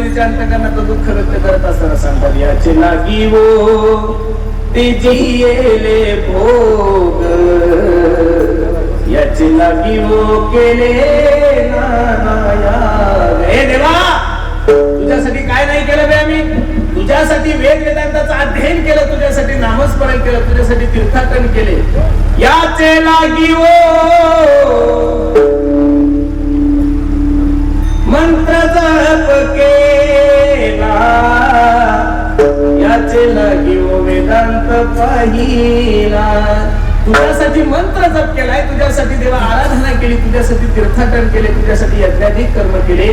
मंडळीच्या अंतकरणाचं दुःख व्यक्त करत असताना सांगतात याचे लागी वो ते जियेले भोग. याचे लागी वो केले हे देवा तुझ्यासाठी काय नाही केलं बे आम्ही? तुझ्यासाठी वेद वेदांताचं अध्ययन केलं तुझ्यासाठी नामस्मरण केलं तुझ्यासाठी तीर्थाटन केले. याचे लागी वो. मंत्र जप केला. याचे लागिओ हो वेदांत पाहिला. तुझ्यासाठी मंत्र जप केलाय तुझ्यासाठी देवा आराधना केली तुझ्यासाठी तीर्थाटन केले तुझ्यासाठी यज्ञाधिक कर्म केले.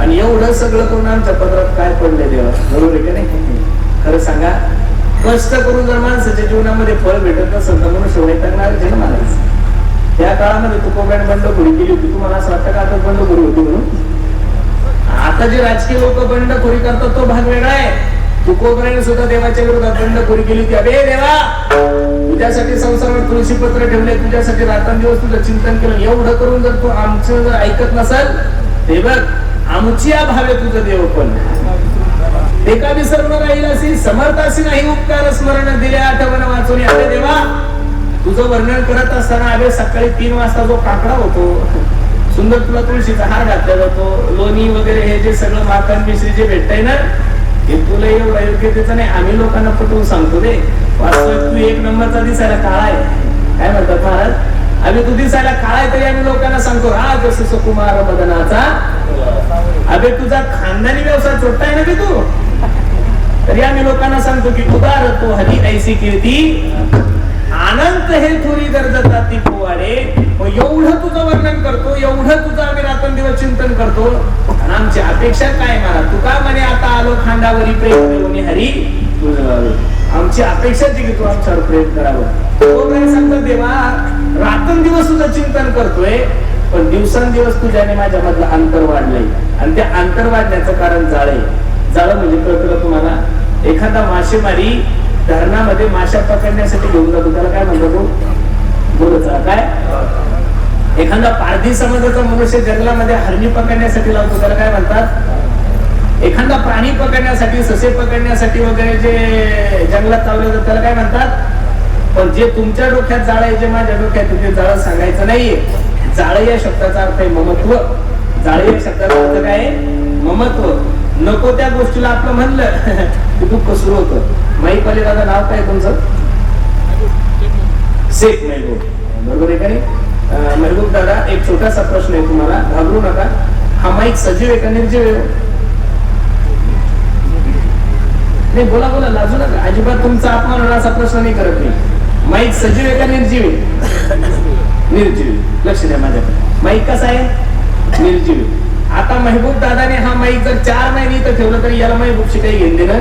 आणि एवढं सगळं करून आमच्या पदरात काय पडले देवा? बरोबर आहे का नाही? खरं सांगा कष्ट करून जर माणसाच्या जीवनामध्ये फळ भेटत नसेल तर मनुष्य करणार जे आलाच त्या काळामध्ये तू बंड बंडखोरी केली होती. तुम्हाला असं वाटतं का आता बंडखोरी होती म्हणून? आता जे राजकीय लोक बंडखोरी करतात तो भाग वेगळा आहे. तुकोबराने सुद्धा देवाच्या विरोधात बंडखोरी केली होती. अबे देवा! तुझ्यासाठी संसारावर तुळशी पत्र ठेवले तुझ्यासाठी रात्रंदिवस तुझं चिंतन केलं. एवढं करून जर तू आमचं जर ऐकत नसाल ते बघ आमची भावे तुझं देव पण. एका का राहील अशी समर्थ अशी नाही उपकार स्मरण दिले आठवण वाचून. अरे देवा तुझं वर्णन करत असताना अरे सकाळी तीन वाजता जो काकडा होतो सुंदर तुला तुळशीचा हार घातला जातो लोणी वगैरे हे जे सगळं माखन मिश्री जे भेटतंय ना हे तुला एवढा योग्यतेचं नाही आम्ही लोकांना पटवून सांगतो रे. तू एक नंबरचा दिसायला काळा आहे. काय म्हणतात महाराज? आम्ही तू दिसायला काळा आहे तरी आम्ही लोकांना सांगतो हा जसं सुकुमार मदनाचा. अबे तुझा खानदानी व्यवसाय छोटा आहे ना बे तू? तरी आम्ही लोकांना सांगतो की उदार तो हरी ऐसी कीर्ती. अनंत हे थोरी गरजता ती पोवाडे मग एवढं तुझं वर्णन करतो एवढं तुझं आम्ही रात्रंदिवस चिंतन करतो. आणि आमची अपेक्षा काय मला? तू का म्हणे आता आलो खांडावरी प्रेम देऊन हरी. आमची अपेक्षा जी की तू आमच्यावर प्रेम करावं. तो काय सांगतो देवा रात्रंदिवस तुझं चिंतन करतोय पण दिवसांदिवस तुझ्याने माझ्या मधलं अंतर वाढलंय. आणि त्या अंतर वाढण्याचं कारण जाळे. जाळं म्हणजे कळतं तुम्हाला? एखादा मासेमारी धरणामध्ये माशा पकडण्यासाठी घेऊन जातो त्याला काय म्हणतो तो? बोलचा काय? एखादा पारधी समाजाचा मनुष्य जंगलामध्ये हरणी पकडण्यासाठी लावतो त्याला काय म्हणतात? एखादा प्राणी पकडण्यासाठी ससे पकडण्यासाठी वगैरे जे जंगलात लावले जातात त्याला काय म्हणतात? पण जे तुमच्या डोक्यात जाळ आहे जे माझ्या डोक्यात ते जाळ सांगायचं नाहीये. जाळ या शब्दाचा अर्थ आहे ममत्व. जाळ या शब्दाचा अर्थ काय ममत्व. नको त्या गोष्टीला आपलं म्हणलं. की दुःख सुरू होतं. महिपाली दादा नाव काय तुमचं? शेख मेहबूब बरोबर आहे का नाही? मेहबूब दादा एक छोटासा प्रश्न आहे तुम्हाला. घाबरू नका. हा माईक सजीव आहे का निर्जीव आहे? नाही बोला बोला लाजू नका. अजिबात तुमचा अपमान होणार असा प्रश्न नाही करत मी. माईक सजीव आहे का निर्जीव निर्जीव लक्ष द्या माझ्याकडे. माईक कसा आहे? निर्जीव आता महबूब दादाने हा माईक जर चार महिने इथं ठेवलं तरी याला महबूबशी काही घेऊन देणं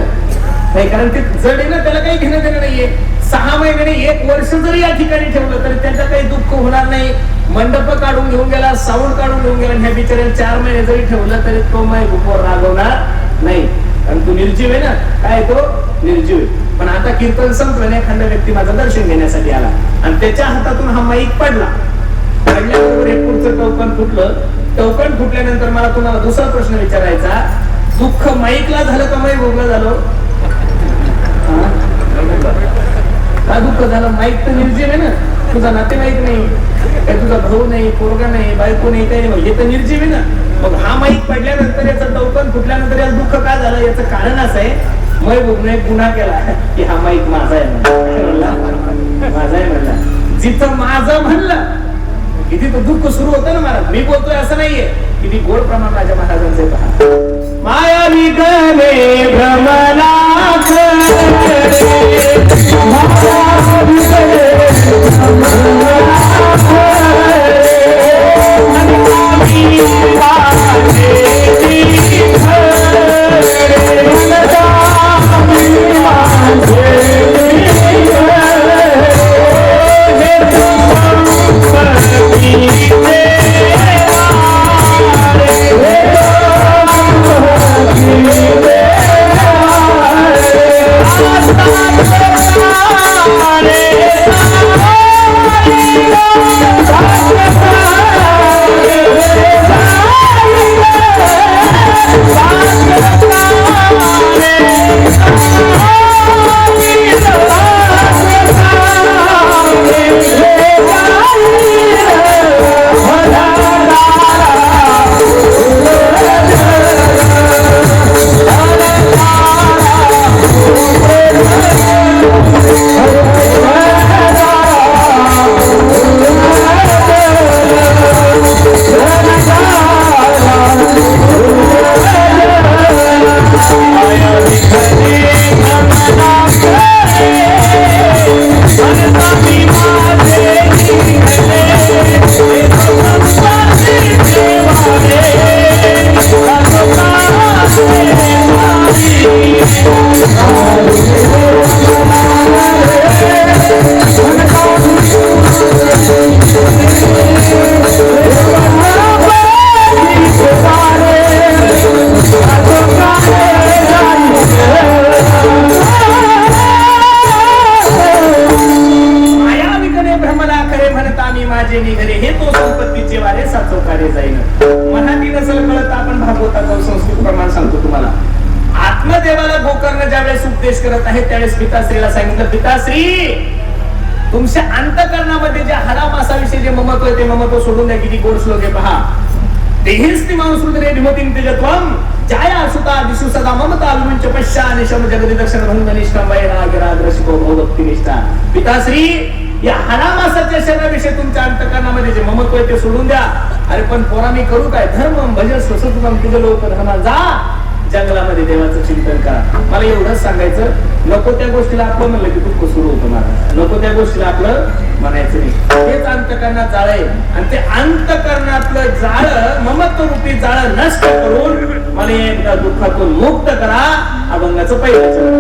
नाही कारण ते जड आहे ना त्याला काही घेणं देणं नाहीये. सहा महिन्याने एक वर्ष जरी या ठिकाणी ठेवलं तरी त्याचं काही दुःख होणार नाही. मंडप काढून घेऊन गेला साऊंड काढून घेऊन गेला ह्या बिचाऱ्याला चार महिने जरी ठेवलं तरी तो महबूबवर रागवणार नाही. कारण तू निर्जीव आहे ना. काय तो? निर्जीव आहे. पण आता कीर्तन संपलं एखादा व्यक्ती माझं दर्शन घेण्यासाठी आला. आणि त्याच्या हातातून हा माईक पडला. पडल्यानंतर हे पुढचं टोकन फुटलं. टोकन फुटल्यानंतर मला तुम्हाला दुसरा प्रश्न विचारायचा. दुःख माईकला झालं का माई भोगलं झालं? का दुःख झालं? माईक तर निर्जीव आहे ना. तुझा नातेवाईक नाही काय तुझा भाऊ नाही पोरगा नाही बायको नाही काही नाही. हे तर निर्जीव आहे ना. मग हा माईक पडल्यानंतर याचं टोकन फुटल्यानंतर याचं दुःख का झालं? याचं कारण असं आहे मै भोगने गुन्हा केला की हा माईक माझा आहे म्हणला. माझा आहे म्हणला. जिथं माझं म्हणलं किती तो दुःख सुरू होतं ना महाराज मी बोलतोय असं नाहीये. किती गोड प्रमाण राजा महाराजांचे पहा. माया त्यावेळेस सांगितलं पिताश्री तुमच्या अंतकरणामध्ये जे हरामासाविषयी जे ममत्व आहे ते ममत्व सोडून द्या किती गोड श्लोक आहे पहा. तेहीच ती माणूस रुद्रे भिमतीन तेजत्वम जाया सुता दिशु सदा ममता लुंच पश्चा निशम जगति दक्षिण भंगनिष्ठम वैराग्यराग्रशिको निष्ठा। पिताश्री या हरामासाच्या शरीराविषयी तुमच्या अंतकरणामध्ये जे ममत्व आहे ते सोडून द्या. अरे पण पोरा मी करू काय? धर्म भजन स्वसुतम तुझं लोक धर्मा जा. जंगलामध्ये देवाचं चिंतन करा. मला एवढंच सांगायचं नको त्या गोष्टीला आपलं म्हणलं की दुःख सुरू होतं मला नको त्या गोष्टीला आपलं म्हणायचं नाही. तेच अंतकरणात जाळ आहे. आणि ते अंतकरणातलं जाळ ममत्व रूपी जाळ नष्ट करून मला एकदा दुःखातून मुक्त करा अभंगाचं पहिलं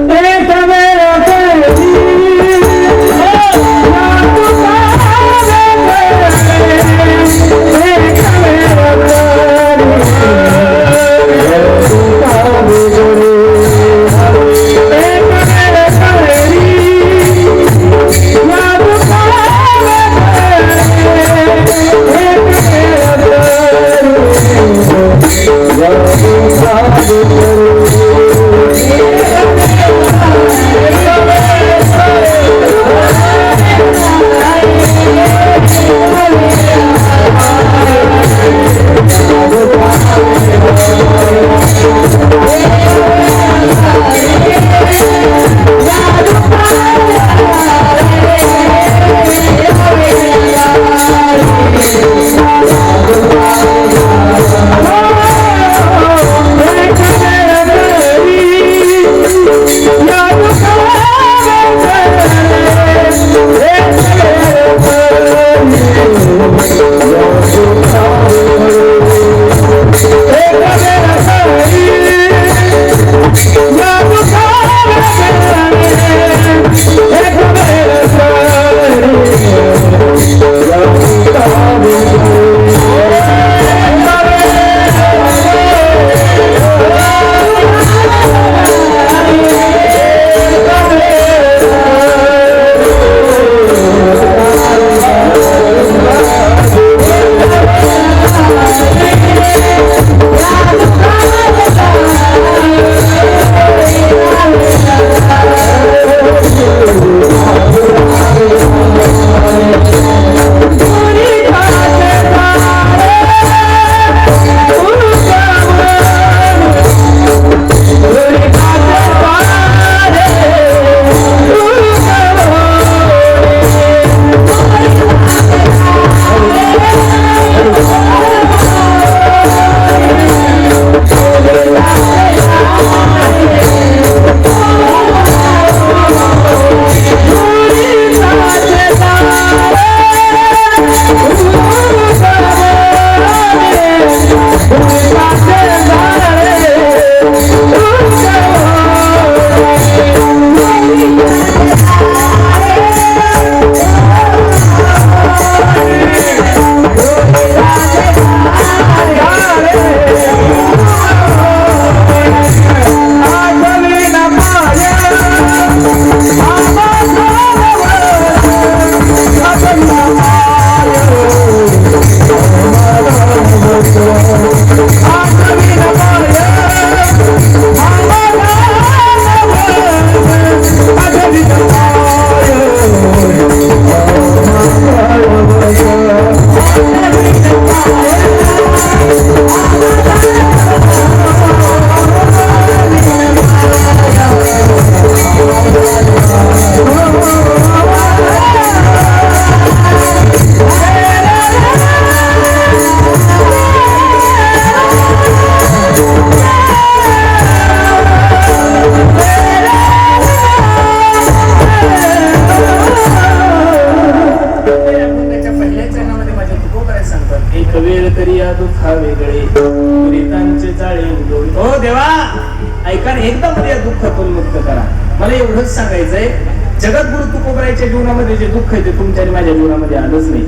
जगद्गुरु तुकोबरायच्या जीवनामध्ये जे दुःख आहे ते तुमच्या माझ्या जीवनामध्ये आलंच नाही.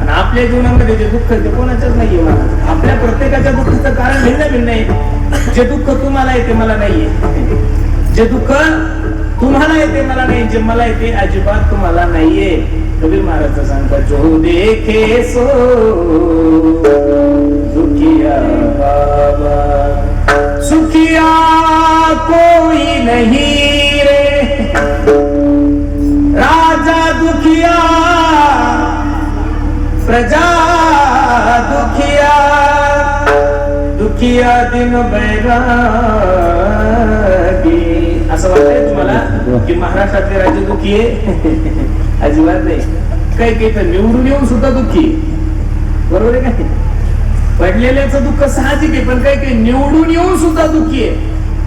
आणि आपल्या जीवनामध्ये जे दुःख आहे ते कोणाच्याच नाहीये मला. आपल्या प्रत्येकाच्या दुःखाचं कारण भिन्न भिन्न आहे. जे दुःख तुम्हाला येते मला नाहीये. जे दुःख तुम्हाला येते मला नाही. जे मला येते अजिबात तुम्हाला नाहीये. कबीर महाराज सांगतात जो देखे सो दुखिया बाबा. असं वाटतंय तुम्हाला की महाराष्ट्रातले राज्य दुखी आहे? अजिबात नाही. काही काही तर निवडून येऊन सुद्धा दुःखी बरोबर आहे का पडलेल्याच दुःख साहजिक आहे पण काही काही निवडून येऊन सुद्धा दुःखी आहे.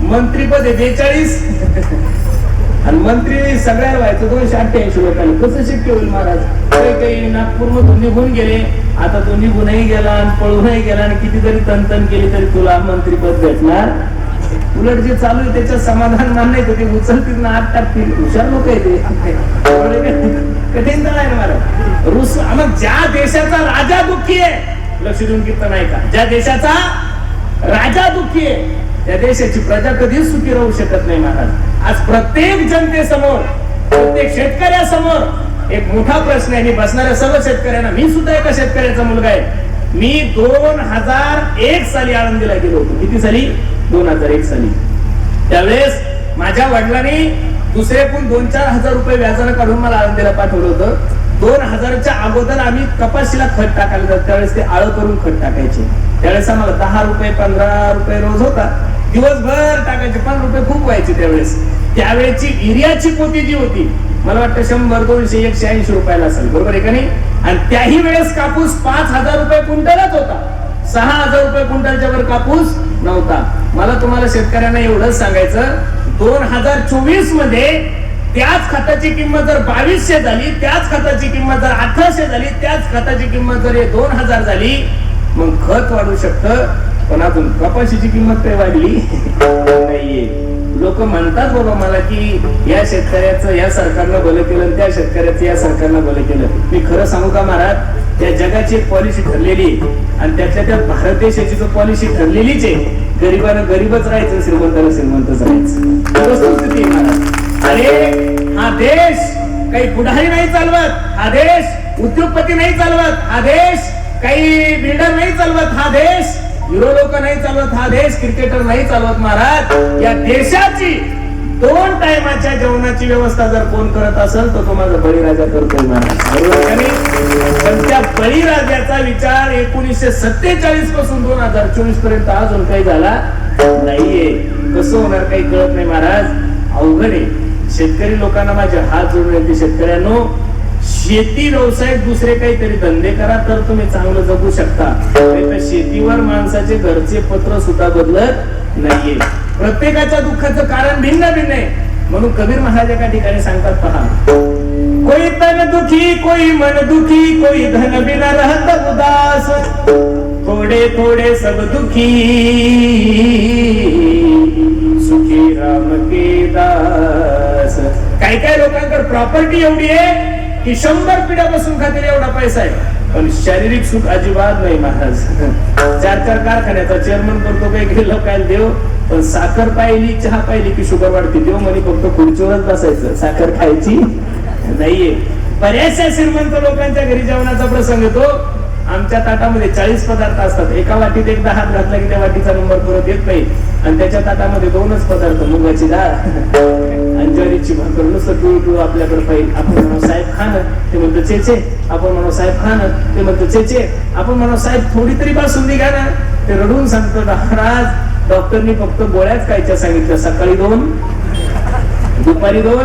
मंत्रीपद आहे बेचाळीस. आणि मंत्री सगळ्या व्हायचं दोनशे अठ्ठ्याऐंशी लोकांना कसं शक्य होईल महाराज? काही काही नागपूर मधून निघून गेले. आता तो निघूनही गेला आणि पळूनही गेला आणि कितीतरी तंतन केली तरी तुला मंत्रीपद भेटणार? उलट जे चालू आहे त्याच्यात समाधान मान्य आहे, तर ते उचलतील ना आत टाकतील. हुशार लोक आहे ते कठीण तर आहे ना रुस मग ज्या देशाचा राजा दुःखी आहे लक्ष देऊन कीर्तन आहे का ज्या देशाचा राजा दुःखी आहे त्या देशाची प्रजा कधीच सुखी राहू शकत नाही महाराज. आज प्रत्येक जनतेसमोर प्रत्येक शेतकऱ्यासमोर एक मोठा प्रश्न आहे. आणि बसणाऱ्या सर्व शेतकऱ्यांना मी सुद्धा एका शेतकऱ्याचा मुलगा आहे. मी दोन हजार एक साली आळंदीला गेलो होतो. किती साली? दोन हजार एक साली. त्यावेळेस माझ्या वडिलांनी दुसरे पण दोन चार हजार रुपये व्याजानं काढून मला आळंदीला पाठवलं होतं. दोन हजारच्या अगोदर आम्ही कपाशीला खत टाकायला जात. त्यावेळेस ते आळ करून खत टाकायचे. त्यावेळेस आम्हाला दहा रुपये पंधरा रुपये रोज होता. दिवसभर टाकायचे. पण रुपये खूप व्हायचे त्यावेळेस. त्यावेळेची युरियाची पोती जी होती मला वाटतं शंभर दोनशे एकशे ऐंशी रुपयाला असेल. बरोबर आहे का नाही? आणि त्याही वेळेस कापूस पाच हजार रुपये क्विंटलच होता. सहा हजार रुपये क्विंटलच्या वर कापूस नव्हता. मला तुम्हाला शेतकऱ्यांना एवढंच सांगायचं दोन हजार चोवीसमध्ये त्याच खताची किंमत जर बावीसशे झाली त्याच खताची किंमत जर अठराशे झाली त्याच खताची किंमत जर हे दोन हजार झाली मग खत वाढू शकतं पण अजून कपाशीची किंमत काही वाढली नाहीये. लोक म्हणतात बाबा मला की या शेतकऱ्याचं या सरकारनं भलं केलं त्या शेतकऱ्याचं या सरकारनं भलं केलं. मी खरं सांगू का महाराज त्या जगाची एक पॉलिसी ठरलेली आणि त्यातल्या त्यात भारत देशाची जो पॉलिसी ठरलेलीच आहे गरीबानं गरीबच राहायचं श्रीमंताला श्रीमंतच राहायचं. ही महाराज. अरे हा देश काही पुढारी नाही चालवत हा देश उद्योगपती नाही चालवत हा देश काही बिल्डर नाही चालवत हा देश हिरो लोक नाही चालवत हा देश क्रिकेटर नाही चालवत महाराज. या देशाची दोन टायमाच्या जेवणाची व्यवस्था जर कोण करत असेल तर तो माझा बळीराजा करतोय महाराज. त्या बळीराजाचा विचार एकोणीसशे सत्तेचाळीसपासून दोन हजार चोवीसपर्यंत अजून काही झाला नाहीये. कसं होणार काही कळत नाही महाराज. अवघड आहे. शेतकरी लोकांना माझे हात जोडून येते शेतकऱ्यांनो. शेती व्यवसाय दुसरे काहीतरी धंदे करा तर तुम्ही चांगलं जगू शकता. शेतीवर माणसाचे घरचे पत्र सुद्धा बदलत नाहीये. प्रत्येकाच्या दुःखाचं कारण भिन्न भिन्न आहे. म्हणून कबीर महाराज एका ठिकाणी सांगतात पहा. कोई तन दुखी कोई मन दुखी कोई धन बिना रहत उदास. थोडे थोडे सब दुखी. सुखी राम के दास. काही काही लोकांकडे प्रॉपर्टी एवढी आहे? की शंभर पिढ्यापासून खातील एवढा पैसा आहे. पण शारीरिक सुख अजिबात नाही महाराज. चार चार कारखान्याचा चेअरमन करतो काही गेलं काय देव पण साखर पाहिली चहा पाहिली की शुगर वाढते. देव म्हणे फक्त खुर्चीवरच बसायचं. साखर खायची नाहीये. बऱ्याचशा श्रीमंत लोकांच्या घरी जेवणाचा प्रसंग येतो. आमच्या ताटामध्ये चाळीस पदार्थ असतात. एका वाटीत एकदा हात घातला की त्या वाटीचा नंबर परत येत नाही. आणि त्याच्या ताटामध्ये दोनच पदार्थ मुगाची डाळ आणि ज्वारीची भाकर. नुसतं पिळू पिळू आपल्याकडे पाहिजे आपण म्हणू साहेब खान ते म्हणतो चेचे आपण म्हणू साहेब खान ते म्हणतो चेचे आपण म्हणू साहेब थोडी तरी बासुंदी घ्या ना. ते रडून सांगतो महाराज डॉक्टरनी फक्त गोळ्याच खायच्या सांगितल्या. सकाळी दोन दुपारी दोन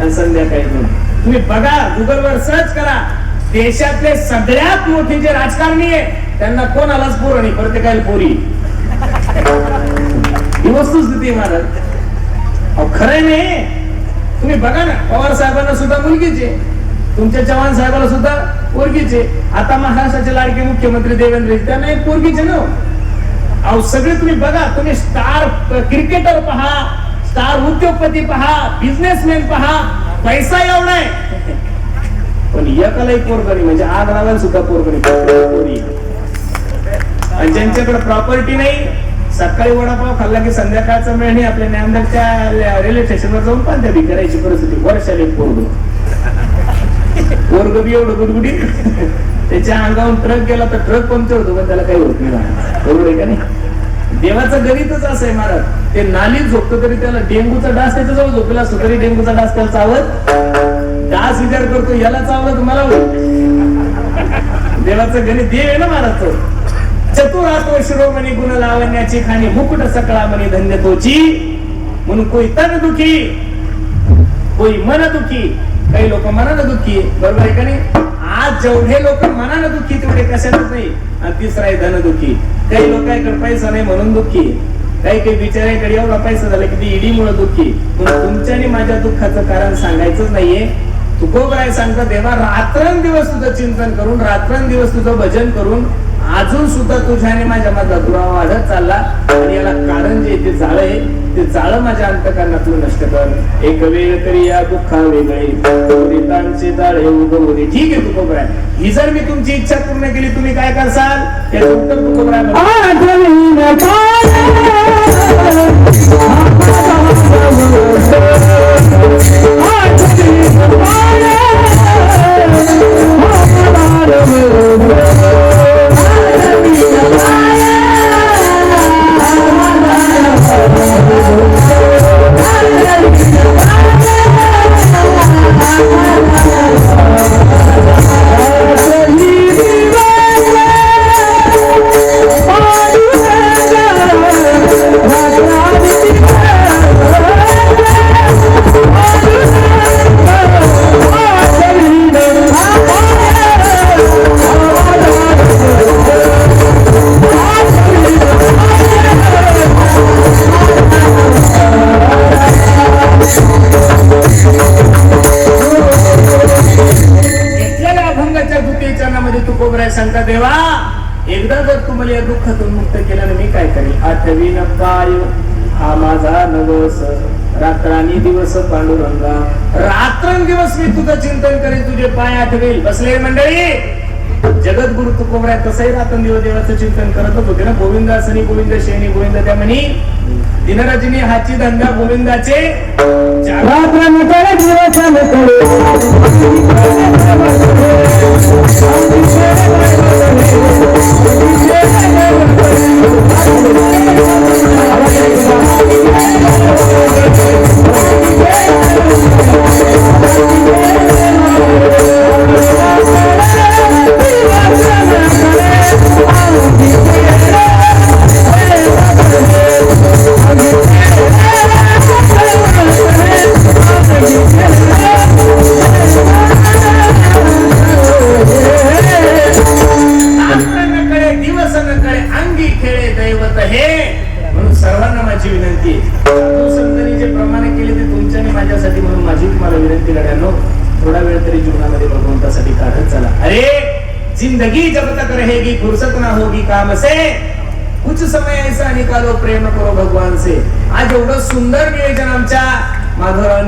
आणि संध्याकाळी दोन. तुम्ही बघा गुगल वर सर्च करा. देशातले सगळ्यात मोठे जे राजकारणी आहे त्यांना कोण आलाच पोर नाही. प्रत्येकाला पोरी. ही वस्तुस्थिती महाराज. अहो खरंय नाही तुम्ही बघा ना पवार साहेबांना सुद्धा मुलगीचे. तुमच्या चव्हाण साहेबाला सुद्धा पोरगीचे. आता महाराष्ट्राचे लाडके मुख्यमंत्री देवेंद्र त्यांना एक पोरगीचे ना हो. अहो सगळे तुम्ही बघा तुम्ही स्टार क्रिकेटर पहा स्टार उद्योगपती पहा बिझनेसमॅन पहा पैसा एवढा आहे. पण एकालाही पोरगणी म्हणजे आग सुद्धा पोरगणी. पोरी आणि ज्यांच्याकडे प्रॉपर्टी नाही सकाळी वडापाव खाल्ला की संध्याकाळचा वेळ नाही आपल्या ज्ञानदरच्या रेल्वे स्टेशनवर जाऊन पांढरी करायची परिस्थिती. वर्षाला एक पोरग. पोरग बी एवढं गुडगुडी त्याच्या अंगावरून ट्रक गेला तर ट्रक पंक्चर होतो पण त्याला काही होत नाही बरोबर आहे का नाही? देवाचं गणितच असं आहे महाराज. ते नाली झोपतो तरी त्याला डेंगूचा डास त्याच्याजवळ झोपेला असतो तरी डेंगूचा डास त्याला चावत डास विचार करतो याला चावलं तुम्हाला मला देवाचं गणित देव आहे ना महाराज तो शिरोमणी गुण लावण्याची खाणी मुकुट सकळा मनी धन्य तोची म्हणून कोई तन दुखी कोई मन दुखी. काही लोक मनानं दुखी बरोबर आहे का नाही? आज जेवढे लोक मनानं दुखी तेवढे कशातच नाही आणि तिसरा आहे धन दुखी. काही लोकांकडे पैसा नाही म्हणून दुःखी काही काही बिचाऱ्याकडे एवढा पैसा झाला की ती ईडीमुळे दुखी पण तुमच्या आणि माझ्या दुःखाचं कारण सांगायचंच नाहीये. तुकोबराय सांगतो देवा रात्रंदिवस तुझं चिंतन करून रात्रंदिवस तुझं भजन करून अजून सुद्धा तुझ्याने माझ्या माझा दुरावा वाढत चालला. आणि याला कारण जे ते जाळ आहे. ते जाळ माझ्या अंतकरणातून नष्ट कर. एक वेळ तरी या दुःखा वेगळे जाळे उगवले ठीक आहे तुकोबराय. ही जर मी तुमची इच्छा पूर्ण केली तुम्ही काय करसाल? हे उत्तर तुकोबराय म्हणतो. घेतलेल्या दिवस रात्रानी दिवस पांडुरंगा. रात्रंदिवस मी तुझं चिंतन करेन तुझे पाय आठवेल. बसले मंडळी? जगद्गुरु तुकोबराय तसंही रात्रंदिवस देवाचं चिंतन करत होते. ना गोविंद गोविंदासनी गोविंद शेनी गोविंद त्या म्हणी दिनरजनी हाची धंदा गोविंदाचे जागा रात्र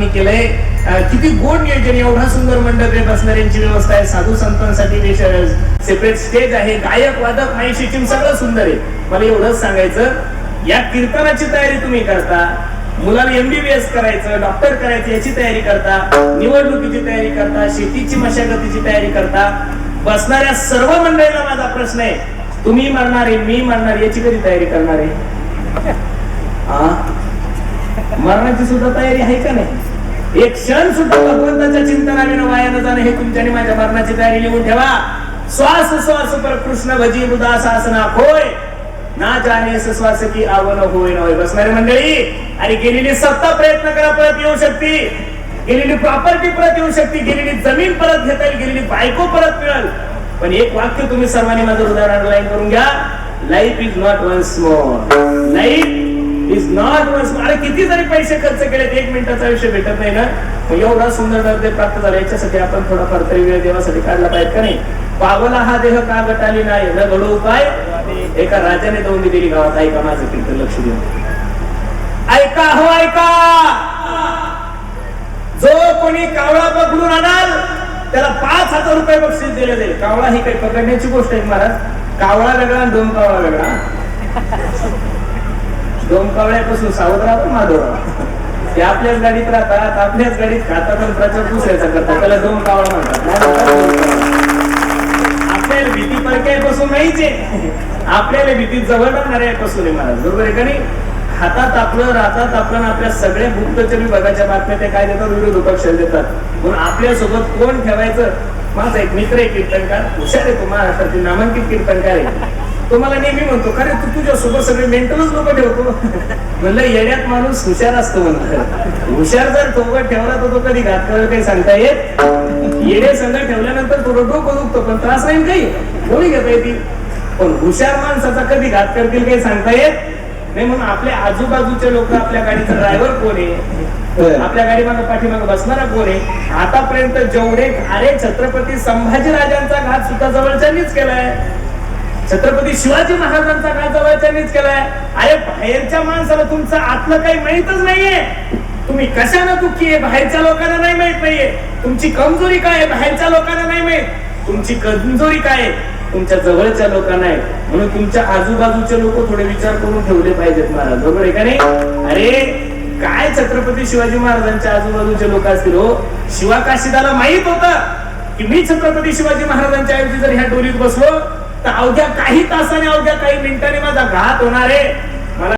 माधवरावांनी केलंय. किती गोड नियोजन एवढा सुंदर मंडप बसणाऱ्यांची व्यवस्था आहे. साधू संतांसाठी सेपरेट स्टेज आहे. गायक वादक आणि शिक्षण सगळं सुंदर आहे. मला एवढंच सांगायचं. या कीर्तनाची तयारी तुम्ही करता. मुलाला एमबीबीएस करायचं डॉक्टर करायचं याची तयारी करता. निवडणुकीची तयारी करता. शेतीची मशागतीची तयारी करता. बसणाऱ्या सर्व मंडळीला माझा प्रश्न आहे. तुम्ही मरणार आहे मी मरणार याची कधी तयारी करणार आहे? मरणाची सुद्धा तयारी आहे का नाही? एक क्षण सुद्धा भगवंताच्या चिंतनाने वाया न जाणं हे तुमच्या आणि माझ्या मरणाची तयारी लिहून ठेवा. श्वास श्वास पर कृष्ण भजी उदास आसना होय ना जाणे श्वास की आवन होय न होय. बसणारे मंडळी? आणि गेलेली सत्ता प्रयत्न करा परत येऊ शकते. गेलेली प्रॉपर्टी परत येऊ शकते. गेलेली जमीन परत घेता येईल गेलेली बायको परत मिळेल. पण एक वाक्य तुम्ही सर्वांनी माझं उदाहरण लाईन करून घ्या. Life is not once more life is not once अरे किती जरी पैसे खर्च केले एक मिनिटाचं आयुष्य भेटत नाही ना? मग एवढा सुंदर दर्जे प्राप्त झाला. याच्यासाठी आपण थोडाफार तरी वेळ देवासाठी काढला पाहिजे का नाही? पावला हा देह का गटाली नाही? न घडू उपाय? एका राजाने दोन दिलेली गावात. ऐका माझं कीर्तन लक्ष देऊन. ऐका हो ऐका! जो कोणी कावळा पकडून आणाल त्याला पाच हजार रुपये बक्षीस दिले जाईल. कावळा ही काही पकडण्याची गोष्ट आहे महाराज. कावळा वेगळा आणि दोन कावळा वेगळा. दोन कावळ्यापासून सावध राहतो माधवराव ते आपल्याच गाडीत राहतात आपल्याच गाडीत खातात आणि प्रचार दुसऱ्याचा करतात. त्याला दोन कावळा म्हणतात. आपल्याला भीती परक्यापासून नाहीच आहे. आपल्याला भीती जवळ राहणाऱ्यापासून आहे महाराज बरोबर आहे का नाही? हातात आपलं राहतात आपलं आपल्या सगळ्या गुप्तचर विभागाच्या बातम्या ते काय देतात? विरोध पक्ष देतात. म्हणून आपल्यासोबत कोण ठेवायचं? माझा एक मित्र आहे कीर्तनकार. हुशार आहे तो महाराष्ट्रातील नामांकित कीर्तनकार आहे. तो मला नेहमी म्हणतो खरे तू तुझ्या सोबत सगळे मेंटलच लोक ठेवतो म्हणलं येड्यात माणूस हुशार असतो म्हणलं. हुशार जर सोबत ठेवला तर तो कधी घात काही सांगता येत? येडे संघ ठेवल्यानंतर थोडं डोकं दुखतो पण त्रास नाही काही. कोणी घेता येते. पण हुशार माणसाचा कधी घात करतील काही सांगता येत? नाही म्हणून आपल्या आजूबाजूचे लोक आपल्या गाडीचा ड्रायव्हर कोण आहे? आपल्या गाडी मागे पाठीमागे बसणारा कोण आहे? आतापर्यंत जेवढे अरे छत्रपती संभाजी राजांचा घात सुद्धा जवळच्यांनीच केलाय. छत्रपती शिवाजी महाराजांचा काय जवळ त्यांनीच केलाय? अरे बाहेरच्या माणसाला तुमचं आतलं काही माहितच नाहीये. तुम्ही कशानं दुःखी आहे? बाहेरच्या लोकांना नाही माहीत नाहीये. तुमची कमजोरी काय आहे? बाहेरच्या लोकांना नाही माहीत. तुमची कमजोरी काय आहे? तुमच्या जवळच्या लोकांना आहे. म्हणून तुमच्या आजूबाजूचे लोक थोडे विचार करून ठेवले पाहिजेत महाराज. बरोबर आहे का नाही? अरे काय छत्रपती शिवाजी महाराजांच्या आजूबाजूचे लोक असतील हो? शिवा काशीदाला माहीत होत की मी छत्रपती शिवाजी महाराजांच्या ऐवजी जर ह्या डोलीत बसलो तर अवघ्या काही तासाने अवघ्या काही मिनिटांनी माझा घात होणार आहे.